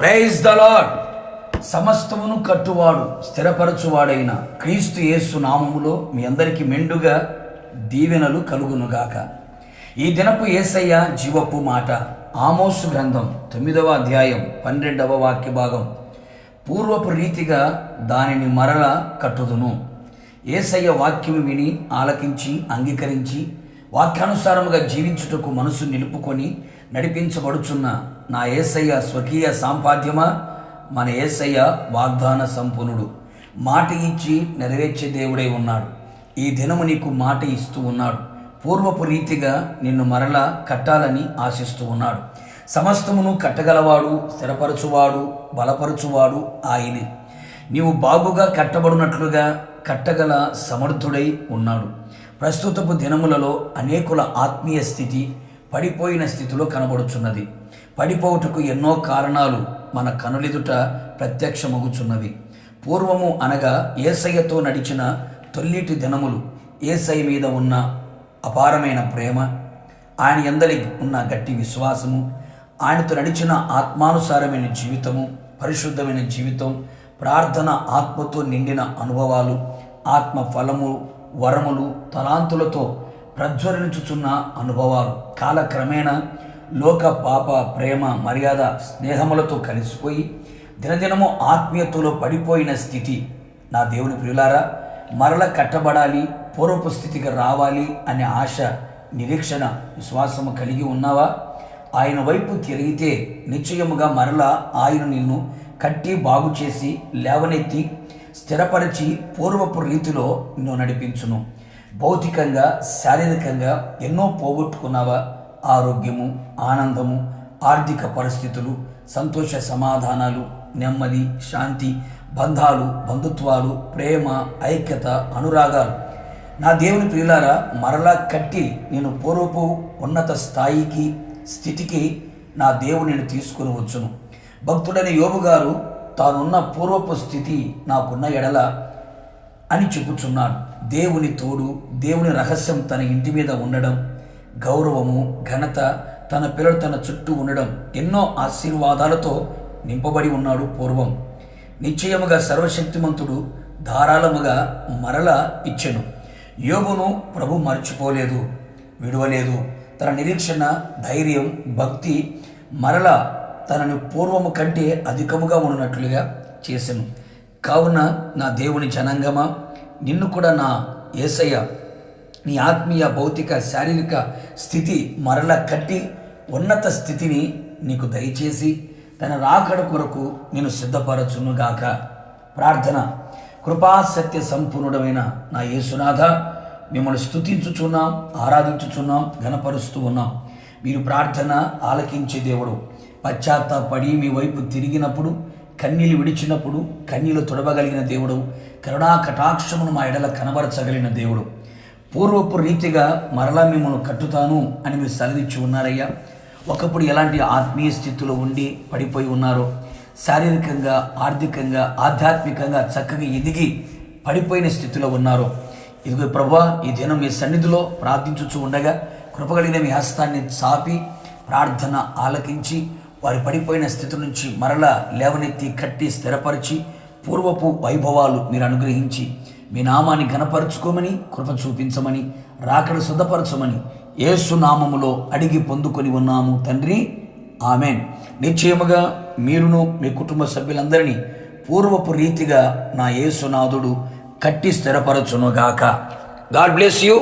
Praise the lord సమస్తమును కట్టువాడు స్థిరపరచువాడైన క్రీస్తు యేసు నామములో మీ అందరికీ మెండుగా దీవెనలు కలుగునుగాక. ఈ దినపు యేసయ్య జీవపు మాట ఆమోసు గ్రంథం తొమ్మిదవ అధ్యాయం పన్నెండవ వాక్య భాగం. పూర్వపు రీతిగా దానిని మరల కట్టుదును. ఏసయ్య వాక్యము విని ఆలకించి అంగీకరించి వాక్యానుసారముగా జీవించుటకు మనసు నిలుపుకొని నడిపించబడుచున్న నా ఏసయ్య స్వకీయ సాంపాద్యమా? మన ఏసయ్య వాగ్దాన సంపన్నుడు మాట ఇచ్చి నెరవేర్చే దేవుడై ఉన్నాడు. ఈ దినము నీకు మాట ఇస్తూ ఉన్నాడు. పూర్వపు రీతిగా నిన్ను మరలా కట్టాలని ఆశిస్తూ ఉన్నాడు. సమస్తమును కట్టగలవాడు స్థిరపరచువాడు బలపరచువాడు ఆయనే. నీవు బాగుగా కట్టబడినట్లుగా కట్టగల సమర్థుడై ఉన్నాడు. ప్రస్తుతపు దినములలో అనేకుల ఆత్మీయ స్థితి పడిపోయిన స్థితిలో కనబడుచున్నది. పడిపోవుటకు ఎన్నో కారణాలు మన కనులెదుట ప్రత్యక్షమగుచున్నవి. పూర్వము అనగా ఏసయ్యతో నడిచిన తొల్లిటి దినములు ఏసై మీద ఉన్న అపారమైన ప్రేమ ఆయన ఎందరి ఉన్న గట్టి విశ్వాసము ఆయనతో నడిచిన ఆత్మానుసారమైన జీవితము పరిశుద్ధమైన జీవితం ప్రార్థన ఆత్మతో నిండిన అనుభవాలు ఆత్మ ఫలము వరములు తలాంతులతో ప్రజ్వలించుచున్న అనుభవాలు. కాలక్రమేణా లోక పాప ప్రేమ మర్యాద స్నేహములతో కలిసిపోయి దినదినము ఆత్మీయతలో పడిపోయిన స్థితి. నా దేవుని ప్రియులారా మరల కట్టబడాలి పూర్వపు స్థితికి రావాలి అనే ఆశ నిరీక్షణ విశ్వాసము కలిగి ఉన్నావా? ఆయన వైపు తిరిగితే నిశ్చయముగా మరలా ఆయన నిన్ను కట్టి బాగు చేసి లేవనెత్తి స్థిరపరిచి పూర్వపు రీతిలో నిన్ను నడిపించును. భౌతికంగా శారీరకంగా ఎన్నో పోగొట్టుకున్నావా? ఆరోగ్యము ఆనందము ఆర్థిక పరిస్థితులు సంతోష సమాధానాలు నెమ్మది శాంతి బంధాలు బంధుత్వాలు ప్రేమ ఐక్యత అనురాగాలు. నా దేవుని ప్రియులారా మరలా కట్టి నేను పూర్వపు ఉన్నత స్థాయికి స్థితికి నా దేవుని నేను తీసుకుని వచ్చును. భక్తుడైన యోబు గారు తానున్న పూర్వపు స్థితి నాకున్న ఎడల అని చెప్పుచున్నాడు. దేవుని తోడు దేవుని రహస్యం తన ఇంటి మీద ఉండడం గౌరవము ఘనత తన పిల్లలు తన చుట్టూ ఉండడం ఎన్నో ఆశీర్వాదాలతో నింపబడి ఉన్నాడు పూర్వం. నిశ్చయముగా సర్వశక్తిమంతుడు ధారాళముగా మరల ఇచ్చెను. యోగును ప్రభు మర్చిపోలేదు విడవలేదు. తన నిరీక్షణ ధైర్యం భక్తి మరల తనని పూర్వము కంటే అధికముగా ఉన్నట్లుగా చేసెను. కావున నా దేవుని జనాంగమా? నిన్ను కూడా నా ఏసయ్య నీ ఆత్మీయ భౌతిక శారీరక స్థితి మరల కట్టి ఉన్నత స్థితిని నీకు దయచేసి తన రాకడ కొరకు నేను సిద్ధపరచునుగాక. ప్రార్థన. కృపాసత్య సంపూర్ణమైన సంపూర్ణుడమైన నా యేసునాథ మిమ్మల్ని స్తుతించుచున్నాం ఆరాధించుచున్నాం ఘనపరుస్తూ ఉన్నాం. మీరు ప్రార్థన ఆలకించే దేవుడు. పశ్చాత్తాపడి మీ వైపు తిరిగినప్పుడు కన్నీలు విడిచినప్పుడు కన్నీలు తొడవగలిగిన దేవుడు కరుణా కటాక్షమును మా ఎడల కనబరచగలిగిన దేవుడు. పూర్వపు రీతిగా మరలా మిమ్మల్ని కట్టుతాను అని మీరు సెలవిచ్చి ఉన్నారయ్యా. ఒకప్పుడు ఎలాంటి ఆత్మీయ స్థితిలో ఉండి పడిపోయి ఉన్నారో శారీరకంగా ఆర్థికంగా ఆధ్యాత్మికంగా చక్కగా ఎదిగి పడిపోయిన స్థితిలో ఉన్నారో ఇదిగో ప్రభా ఈ దినం మీ సన్నిధిలో ప్రార్థించుచు ఉండగా కృపగలిగిన మీ హస్తాన్ని చాపి ప్రార్థన ఆలకించి వారి పడిపోయిన స్థితి నుంచి మరలా లేవనెత్తి కట్టి స్థిరపరిచి పూర్వపు వైభవాలు మీరు అనుగ్రహించి మీ నామాన్ని గనపరుచుకోమని కృప చూపించమని రాకడ శుద్ధపరచమని ఏసునామములో అడిగి పొందుకొని ఉన్నాము తండ్రి. ఆమెన్. నిశ్చయముగా మీరును మీ కుటుంబ సభ్యులందరినీ పూర్వపు రీతిగా నా యేసునాథుడు కట్టి స్థిరపరచునుగాక. God bless you.